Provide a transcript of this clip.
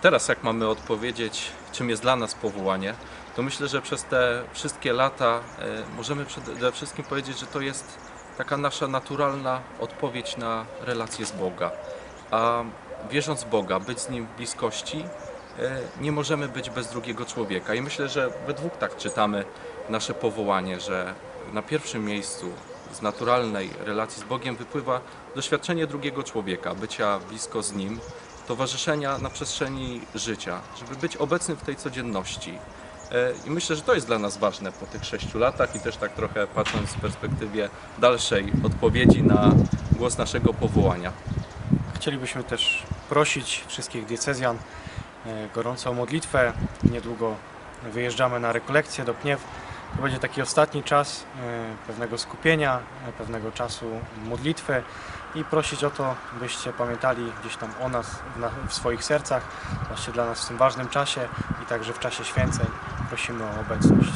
teraz jak mamy odpowiedzieć, czym jest dla nas powołanie, to myślę, że przez te wszystkie lata e, możemy przede wszystkim powiedzieć, że to jest taka nasza naturalna odpowiedź na relację z Boga. A wierząc Boga, być z Nim w bliskości, e, nie możemy być bez drugiego człowieka. I myślę, że we dwóch tak czytamy nasze powołanie, że na pierwszym miejscu z naturalnej relacji z Bogiem wypływa doświadczenie drugiego człowieka, bycia blisko z Nim, towarzyszenia na przestrzeni życia, żeby być obecnym w tej codzienności. E, I myślę, że to jest dla nas ważne po tych sześciu latach i też tak trochę patrząc w perspektywie dalszej odpowiedzi na głos naszego powołania. Chcielibyśmy też prosić wszystkich diecezjan e, gorąco o modlitwę. Niedługo wyjeżdżamy na rekolekcję do Pniew. To będzie taki ostatni czas e, pewnego skupienia, e, pewnego czasu modlitwy i prosić o to, byście pamiętali gdzieś tam o nas w, swoich sercach, właśnie dla nas w tym ważnym czasie i także w czasie święceń prosimy o obecność.